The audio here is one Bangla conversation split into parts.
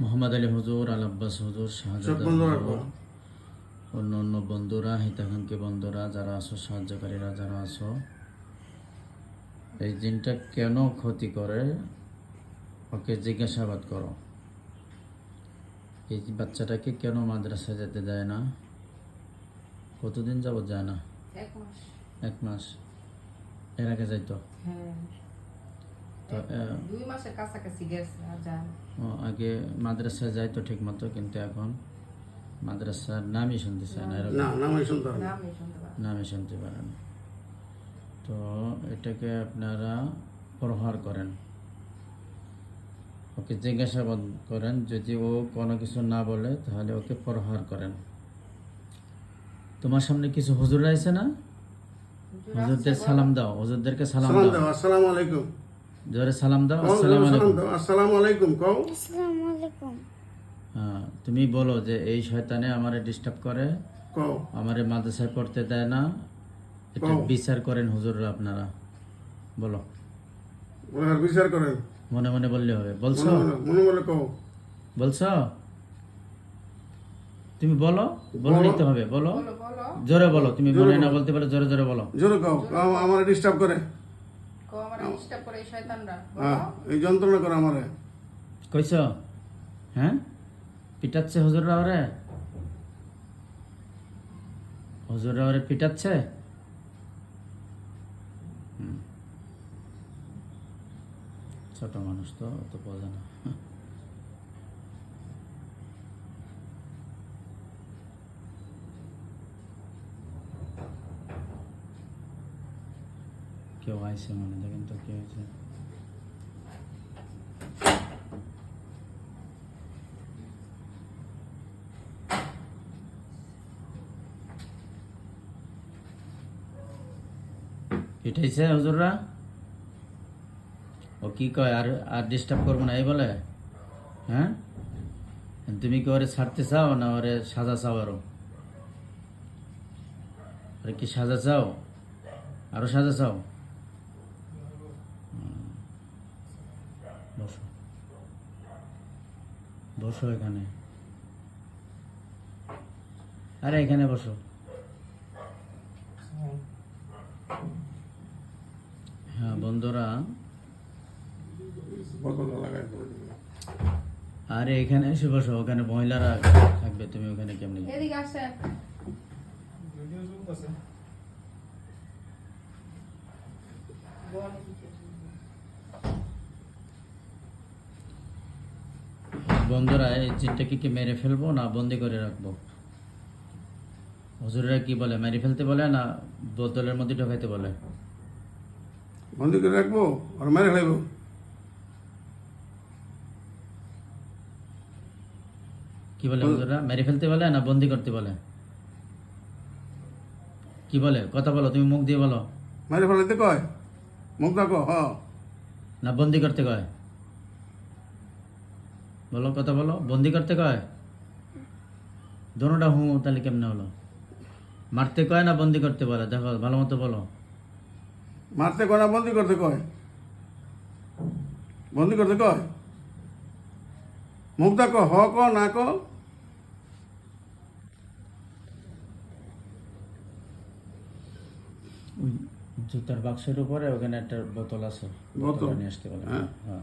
মোহাম্মদ আলী হুজুর আল আব্বাস হুজুর শাহজাদ। অন্য অন্য বন্ধুরা হিতাকাঙ্ক্ষী বন্ধুরা যারা আছো সাহায্যকারীরা যারা আছো এই জিনটা কেন ক্ষতি করে? ওকে জিজ্ঞাসাবাদ করো। এই বাচ্চাটাকে কেন মাদ্রাসায় যেতে দেয় না? কতদিন যাবত যায় না? এক মাস। এক মাস। এর আগে যাইতো? হ্যাঁ। দুই মাসের কাছাকাছি গেছে আগে মাদ্রাসায় যাইতো ঠিক মতো কিন্তু এখন মাদ্রাসার নামই শুনতে চায় না। নামাই শুনতে। নামই পারে না। তো এটাকে আপনারা প্রহার করেন। ওকে জিজ্ঞাসাবাদ করেন যদি ও কোনো কিছু না বলে তাহলে ওকে প্রহার করেন। তোমার সামনে কিছু হুজুর আছে না? হুজুরদের সালাম দাও হুজুরদেরকে সালাম দাও আসসালামু আলাইকুম। জোরে সালাম দাও আসসালামু আলাইকুম। আসসালামু আলাইকুম কও। আসসালামু আলাইকুম হ্যাঁ তুমি বলো যে এই শয়তানে আমারে ডিস্টার্ব করে কও। আমারে মাদ্রাসায় পড়তে দেয় না এটা বিচার করেন হুজুররা আপনারা বলো। ওনার বিচার করেন। মনে মনে বললে হবে বলছো? মনে মনে মনে মনে কও। বলছো? তুমি বলো বলে নিতে হবে বলো। জোরে বলো তুমি বলে না বলতে পারো জোরে জোরে বলো। জোরে কও, আমার ডিস্টার্ব করে কো আমার ডিস্টার্ব করে এই শয়তানরা হ্যাঁ এই যন্ত্রণা করে আমারে। কইছ? হ্যাঁ? পিটাচ্ছে হজুর রাওরে হজুর রাওরে পিটাচ্ছে? ছোট মানুষ তো অত যায় না। কেউ আইসে মনে, দেখেন তো কে হয়েছে পিটাইছে হুজুররা? ও কি কয়, আর আর ডিস্টার্ব করব না, এই বলে? হ্যাঁ? তুমি কি ওরে ছাড়তে চাও না ওরে সাজা চাও আরও? ওরে কি সাজা চাও? আরও সাজা চাও হুম। বসো বসো এখানে। আরে এখানে বসো। হ্যাঁ বন্ধুরা। আরে এখানে এসে বসো ওখানে মহিলারা থাকবে তুমি ওখানে কেমনি এদিকে আসে বল। বন্ধুরা এই জিনটাকে কি মেরে ফেলব না বন্দি করে রাখব? হুজুরেরা কি বলে? মেরে ফেলতে বলে না বোতলের মধ্যে ঢোকাইতে বলে? বন্দি করে রাখব আর মেরে ফেলব। কি বলে হুজুররা? মেরে ফেলতে বলে না বন্দি করতে বলে? কি বলে? কথা বলো তুমি মুখ দিয়ে বলো। মেরে ফেলাইতে কয়? মুখ রাখো হ। না বন্দি করতে কয়? বলো কথা বলো। বন্দি করতে কয়? দোনোটা হুঁ তাহলে কেমনে হলো? মারতে কয় না বন্দি করতে বলে? দেখো ভালো মতো বলো। মারতে কয় না বন্দি করতে কয়? বন্দি করতে কয়? মুখ দেখো হ ক না ক জুতার বাক্সের উপরে ওখানে একটা বোতল আছে। বোতল? নিয়ে আসতে বলে। হ্যাঁ। হ্যাঁ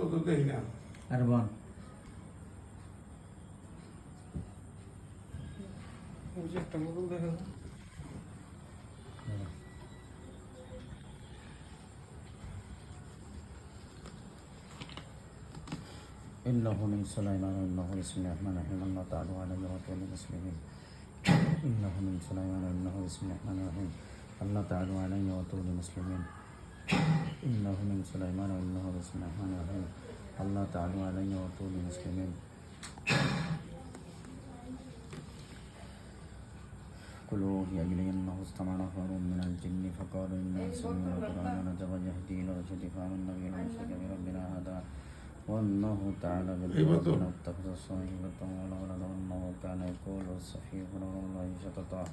তো দেখি না আর বন ওই যে একটা বোতল দেখা যায় إنه من سليمان وإنه بسم الله الرحمن الرحيم الله تعالى على وطول المسلمين إنه من سليمان وإنه بسم الله الرحمن الرحيم الله تعالى علي وطول المسلمين إنه من سليمان وإنه من سليمان وإنه الله تعالى علي وطول المسلمين. قلوا يا إلي أنه استمع نفر من الجن فقالوا إنا سمعنا القرآن نتبع يهدي إلى الرشد فآمنا به ورسلك بربنا هذا. وأنه تعالى بالقرآن اتخذ صاحبة ولا ولد وأنه كان يقول الصحيح ولولا الله شططا.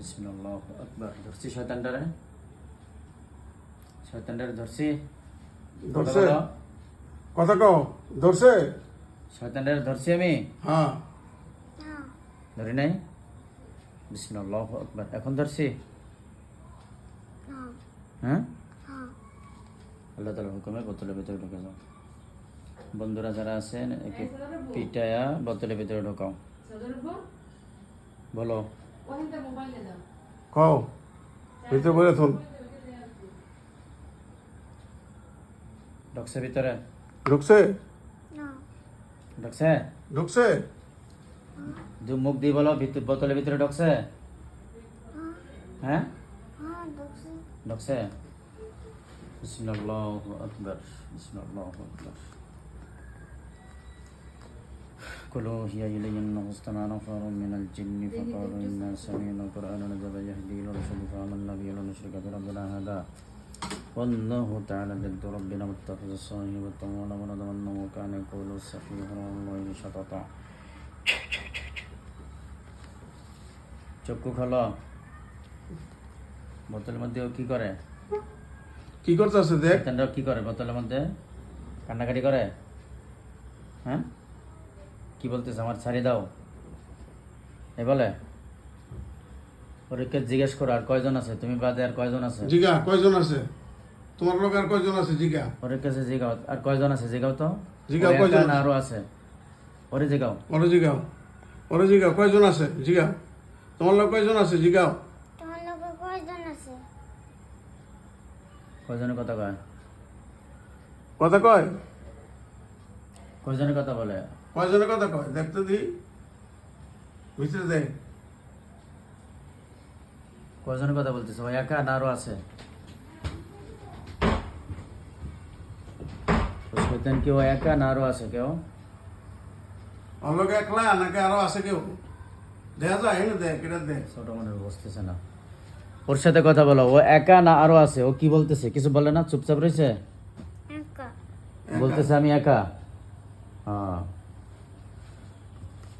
بسم الله أكبر. درسي شيطان دارين শয়তানটারে ধরছি। ধরছে? কথা কও ধরছে? শয়তানটারে ধরছি আমি? হ্যাঁ। ধরি নাই? বিসমিল্লাহ আকবার। এখন ধরছি? হ্যাঁ? আল্লাহ তালার হুকুমে বোতলের ভিতরে ঢুকে যাও। বন্ধুরা যারা আছেন একে পিটায়া বোতলের ভিতরে ঢোকাও। বলো। কও ভিতরে বলে থুন ঢুকছে ভিতরে ঢুকছে ঢুকছে ঢুকছে দু মুখ দিয়ে বলো ভিতর বোতলের ভিতরে ঢুকছে হ্যাঁ ঢুকছে বিসমিল্লাহ আকবার বিসমিল্লাহ আকবার قلوا هي إلي أنه استمع نفر من الجن فقالوا إنا سمعنا قرآنا عجبا يهدي إلى الرشد فآمنا به ولن نشرك بربنا هذا والله تعالى جد ربنا واتخذ صاحبة ولا ولد وأنه كان يقول السفيه والله شططا চক্ষু খোলো বোতলের মধ্যে ও কি করে কি করতেছে দেখ শয়তানরা কি করে বোতলের মধ্যে কান্নাকাটি করে হ্যাঁ কি বলতেছে আমার ছাড়ি দাও এ বলে পরীক্ষা জিজ্ঞেস করো আর কয়জন আছে তুমি বাদে আর কয়জন আছে জিগা কয়জন আছে তোমার লোক আর কয়জন আছে জিগা পরীক্ষা আছে জিগাও। আর কয়জন আছে জিগাও তো? জিগাও, কয়জন? আরও আছে। ওরে জিগাও। ওরে জিগাও। ওরে জিগাও। কয়জন আছে? জিগাও। তোমার লোক কয়জন আছে? জিগাও। তোমার লোকে কয়জন আছে? কয়জনের কথা কয়? কথা কয়? কয়জনের কথা বলে? কয়জনের কথা কয়? দেখতে দি। ভিতরে দেখ। কয়জনের কথা বলতেছে? ও একা না আরও আছে? তো শয়তান কি ও একা না আরও আছে কেউ? ওর লোক একলা নাকি আরও আছে কেউ? দেখা যায় না দেখ এটা দেখ ছোট মনে বসতেছে না। ওর সাথে কথা বলো ও একা না আরও আছে? ও কি বলতেছে? কিছু বলে না? চুপচাপ রয়েছে? বলতেছে আমি একা? হ্যাঁ।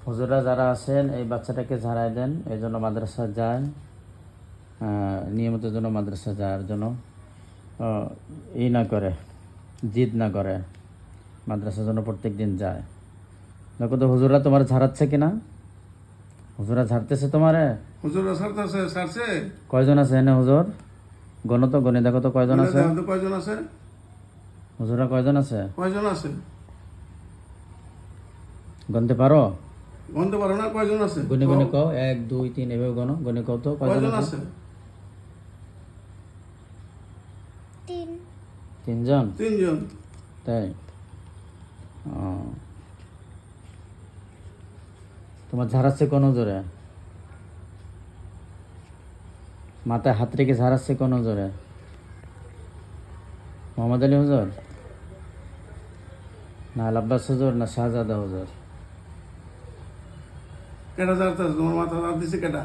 হুজুরা যারা আছেন এই বাচ্চাটাকে ঝাড়াই দেন এই জন্য মাদ্রাসা যায়। আহ, নিয়মিত জন্য মাদ্রাসা যাওয়ার জন্য। আহ, ই না করে জিদ না করে। মাদ্রাসার জন্য প্রত্যেক দিন যায়। দেখো তো হুজুরা তোমার ঝাড়াচ্ছে কিনা? হুজুরা ঝাড়তেছে তোমারে? হুজুর সারতেছে সারছে কয়জন আছে এনে হুজুর? গণ তো গণে দেখো তো কয়জন আছে? কয়জন আছে? হুজুরা কয়জন আছে? কয়জন আছে? গনতে পারো? গনতে পারো না কয়জন আছে? গনে গনে কও। এক দুই তিন এভাবে গণ। গনে কও তো কয়জন আছে? আছে? তিন। তিনজন? তিনজন। তাই। তোমার ঝাড়াচ্ছে কোন জোরে? মাথায় হাত রেখে ঝাড়াচ্ছে কোন জোরে? মোহাম্মদ আলী হুজুর? না আল আব্বাস হুজুর না শাহজাদা হুজুর? কেটা যাচ্ছে তোমার মাথা হাত দিছে কেটা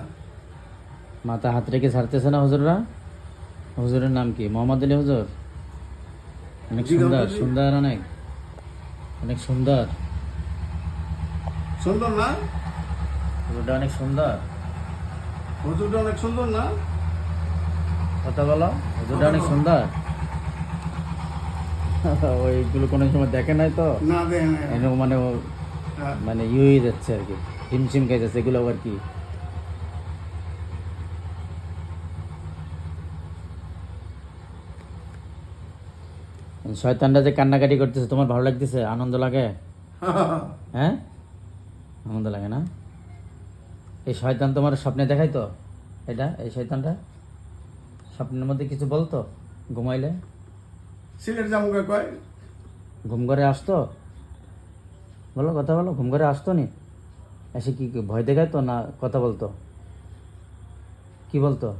মাথা হাত রেখে ছাড়তেছে না হুজুররা? হুজুরের নাম কি? মোহাম্মদ আলী হুজুর? অনেক সুন্দর সুন্দর অনেক। অনেক সুন্দর। সুন্দর না? হুজুরটা অনেক সুন্দর। হুজুরটা অনেক সুন্দর না? কথা বলো? হুজুরটা অনেক সুন্দর। ওইগুলো কোনো সময় দেখে নাই তো? না দেখ মানে হ্যাঁ। মানে ইয়ে হয়ে যাচ্ছে আর কি। হিমশিম খাই যাচ্ছে এগুলো আবার কি? শয়তানরা যে কান্নাকাটি করতেছে তোমার ভালো লাগতেছে? আনন্দ লাগে? হ্যাঁ? আনন্দ লাগে না? এই শয়তান তোমার স্বপ্নে দেখাই তো? এটা? এই শয়তানটা? স্বপ্নের মধ্যে কিছু বলতো? ঘুমাইলে? সিলেট জামুকে কয়? ঘুম ঘরে আসতো? বলো কথা বলো ঘুম ঘরে আসতো নি? এসে কি কি ভয় দেখাইতো না কথা বলতো? কি বলতো?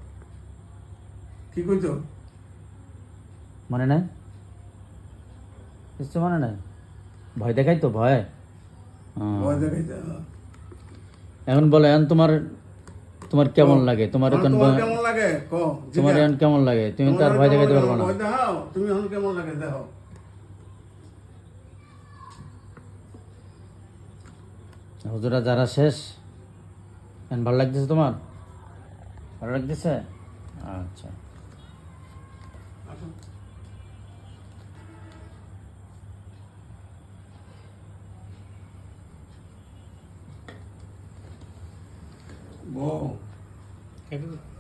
কি কইতো? মনে নাই? কিছু মনে নাই? ভয় দেখাই তো ভয়। হ্যাঁ। এখন বলো এখন তোমার তোমার কেমন লাগে? তোমার এখন কেমন লাগে? তোমার এখন কেমন লাগে? তুমি তো আর ভয় দেখাইতে পারব না। তুমি এখন কেমন লাগে? দেখো। হুজুরা যারা শেষ এখন ভালো লাগতেছে তোমার? ভালো লাগতেছে? আচ্ছা। আসো। বউ